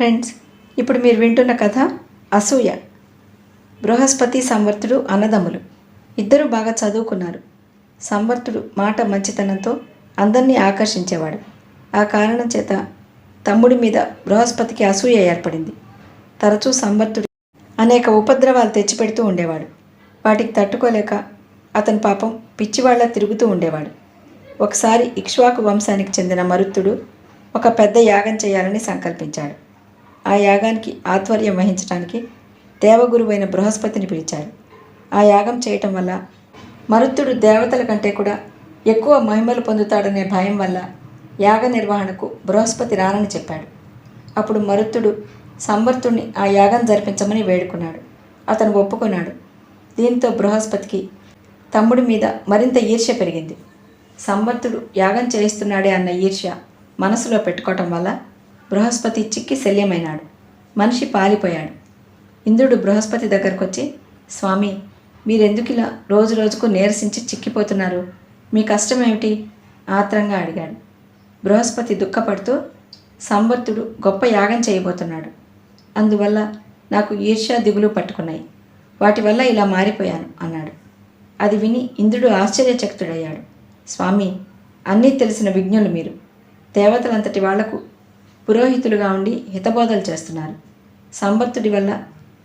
Friends ఇప్పుడు మీరు వింటున్న కథ అసూయ. బృహస్పతి సంవర్తుడు అన్నదమ్ములు. ఇద్దరు బాగా చదువుకున్నారు. సంవర్తుడు మాట మంచితనంతో అందరినీ ఆకర్షించేవాడు. ఆ కారణం చేత తమ్ముడి మీద బృహస్పతికి అసూయ ఏర్పడింది. తరచూ సంవర్తుడు అనేక ఉపద్రవాలు తెచ్చిపెడుతూ ఉండేవాడు. వాటికి తట్టుకోలేక అతని పాపం పిచ్చివాళ్ళ తిరుగుతూ ఉండేవాడు. ఒకసారి ఇక్ష్వాకు వంశానికి చెందిన మరుత్తుడు ఒక పెద్ద యాగం చేయాలని సంకల్పించాడు. ఆ యాగానికి ఆధ్వర్యం వహించడానికి దేవగురువైన బృహస్పతిని పిలిచాడు. ఆ యాగం చేయటం వల్ల మరుత్తుడు దేవతల కంటే కూడా ఎక్కువ మహిమలు పొందుతాడనే భయం వల్ల యాగ నిర్వహణకు బృహస్పతి రానని చెప్పాడు. అప్పుడు మరుత్తుడు సంవర్తుణ్ణి ఆ యాగం జరిపించమని వేడుకున్నాడు. అతను ఒప్పుకున్నాడు. దీంతో బృహస్పతికి తమ్ముడి మీద మరింత ఈర్ష్య పెరిగింది. సంవర్తుడు యాగం చేయిస్తున్నాడే అన్న ఈర్ష్య మనసులో పెట్టుకోవటం వల్ల బృహస్పతి చిక్కి శల్యమైనాడు. మనిషి పాలిపోయాడు. ఇంద్రుడు బృహస్పతి దగ్గరకు వచ్చి స్వామి మీరెందుకు ఇలా రోజు రోజుకు నీరసించి చిక్కిపోతున్నారు? మీ కష్టం ఏమిటి ఆత్రంగా అడిగాడు. బృహస్పతి దుఃఖపడుతూ సంబత్తుడు గొప్ప యాగం చేయబోతున్నాడు. అందువల్ల నాకు ఈర్ష్యా దిగులు పట్టుకున్నాయి. వాటి వల్ల ఇలా మారిపోయాను అన్నాడు. అది విని ఇంద్రుడు ఆశ్చర్యచకితుడయ్యాడు. స్వామి అన్నీ తెలిసిన విజ్ఞులు మీరు. దేవతలంతటి వాళ్ళకు పురోహితులుగా ఉండి హితబోధలు చేస్తున్నారు. సంబత్తుడి వల్ల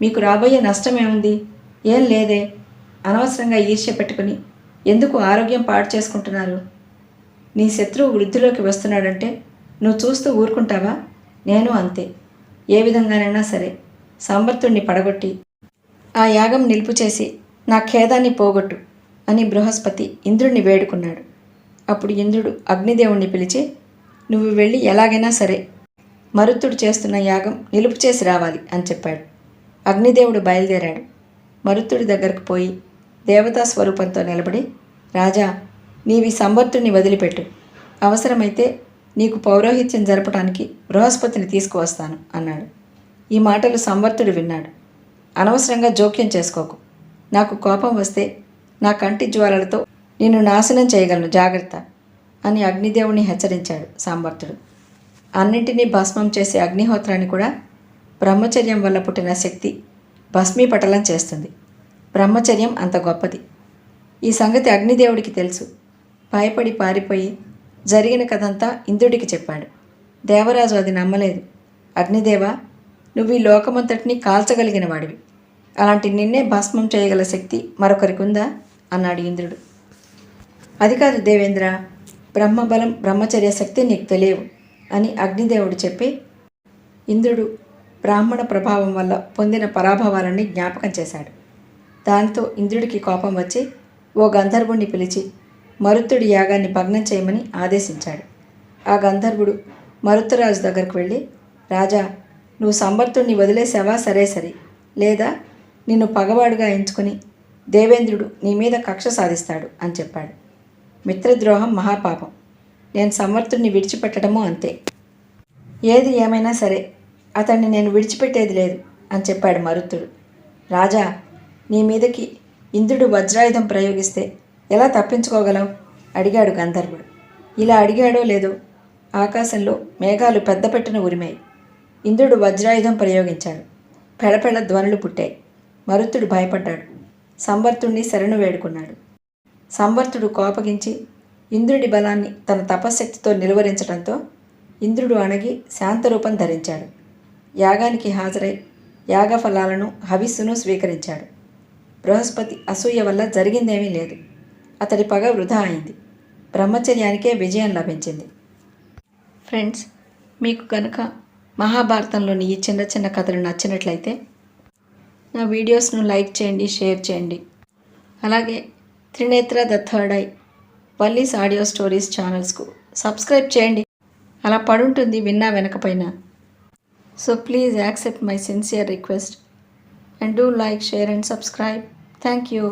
మీకు రాబోయే నష్టమేముంది? ఏం లేదే? అనవసరంగా ఈర్ష్య పెట్టుకుని ఎందుకు ఆరోగ్యం పాడు చేసుకుంటున్నారు? నీ శత్రువు వృద్ధిలోకి వస్తున్నాడంటే నువ్వు చూస్తూ ఊరుకుంటావా? నేను అంతే. ఏ విధంగానైనా సరే సంబర్తుణ్ణి పడగొట్టి ఆ యాగం నిలుపు చేసి నా ఖేదాన్ని పోగొట్టు అని బృహస్పతి ఇంద్రుణ్ణి వేడుకున్నాడు. అప్పుడు ఇంద్రుడు అగ్నిదేవుణ్ణి పిలిచి నువ్వు వెళ్ళి ఎలాగైనా సరే మరుత్తుడు చేస్తున్న యాగం నిలుపు చేసి రావాలి అని చెప్పాడు. అగ్నిదేవుడు బయలుదేరాడు. మరుత్తుడి దగ్గరకు పోయి దేవతా స్వరూపంతో నిలబడి రాజా నీవి సంబర్తుడిని వదిలిపెట్టు. అవసరమైతే నీకు పౌరోహిత్యం జరపడానికి బృహస్పతిని తీసుకువస్తాను అన్నాడు. ఈ మాటలు సంవర్తుడు విన్నాడు. అనవసరంగా జోక్యం చేసుకోకు. నాకు కోపం వస్తే నా కంటి జ్వాలలతో నిన్ను నాశనం చేయగలను జాగ్రత్త అని అగ్నిదేవుని హెచ్చరించాడు సాంబర్తుడు అన్నింటినీ భస్మం చేసే అగ్నిహోత్రాన్ని కూడా బ్రహ్మచర్యం వల్ల పుట్టిన శక్తి భస్మీపటలం చేస్తుంది. బ్రహ్మచర్యం అంత గొప్పది. ఈ సంగతి అగ్నిదేవుడికి తెలుసు. భయపడి పారిపోయి జరిగిన కథంతా ఇంద్రుడికి చెప్పాడు. దేవరాజు అది నమ్మలేదు. అగ్నిదేవ నువ్వు ఈ లోకమంతటిని కాల్చగలిగిన వాడివి. అలాంటి నిన్నే భస్మం చేయగల శక్తి మరొకరికి ఉందా అన్నాడు ఇంద్రుడు. అది కాదు దేవేంద్ర బ్రహ్మబలం బ్రహ్మచర్య శక్తి నీకు తెలియవు. అని అగ్నిదేవుడు చెప్పి ఇంద్రుడు బ్రాహ్మణ ప్రభావం వల్ల పొందిన పరాభవాలన్నీ జ్ఞాపకం చేశాడు. దాంతో ఇంద్రుడికి కోపం వచ్చి ఓ గంధర్వుణ్ణి పిలిచి మరుత్తుడి యాగాన్ని భగ్నం చేయమని ఆదేశించాడు. ఆ గంధర్వుడు మరుత్తురాజు దగ్గరకు వెళ్ళి రాజా నువ్వు సంబర్తుణ్ణి వదిలేసావా? సరే సరే. లేదా నిన్ను పగవాడుగా ఎంచుకుని దేవేంద్రుడు నీ మీద కక్ష సాధిస్తాడు అని చెప్పాడు. మిత్రద్రోహం మహాపాపం. నేను సమర్థుణ్ణి విడిచిపెట్టడము అంతే. ఏది ఏమైనా సరే అతన్ని నేను విడిచిపెట్టేది లేదు అని చెప్పాడు మరుత్తుడు. రాజా నీ మీదకి ఇంద్రుడు వజ్రాయుధం ప్రయోగిస్తే ఎలా తప్పించుకోగలం? అడిగాడు గంధర్వుడు. ఇలా అడిగాడో లేదో ఆకాశంలో మేఘాలు పెద్ద పెట్టిన ఉరిమాయి. ఇంద్రుడు వజ్రాయుధం ప్రయోగించాడు. పెడపెడ ధ్వనులు పుట్టాయి. మరుత్తుడు భయపడ్డాడు. సంవర్తుణ్ణి శరణు వేడుకున్నాడు. సంవర్తుడు కోపగించి ఇంద్రుడి బలాన్ని తన తపశ్శక్తితో నిలువరించడంతో ఇంద్రుడు అణగి శాంతరూపం ధరించాడు. యాగానికి హాజరై యాగఫలాలను హవిస్సును స్వీకరించాడు. బృహస్పతి అసూయ వల్ల జరిగిందేమీ లేదు. అతడి పగ వృధా అయింది. బ్రహ్మచర్యానికే విజయం లభించింది. ఫ్రెండ్స్ మీకు కనుక మహాభారతంలోని ఈ చిన్న చిన్న కథలు నచ్చినట్లయితే నా వీడియోస్ను లైక్ చేయండి షేర్ చేయండి. అలాగే త్రినేత్ర ద థర్డ్ ఐ వల్లీస్ ఆడియో స్టోరీస్ ఛానల్స్కు సబ్స్క్రైబ్ చేయండి. అలా పడుంటుంది విన్నా వెనకపోయినా. So please accept my sincere request and do like share and subscribe. Thank you.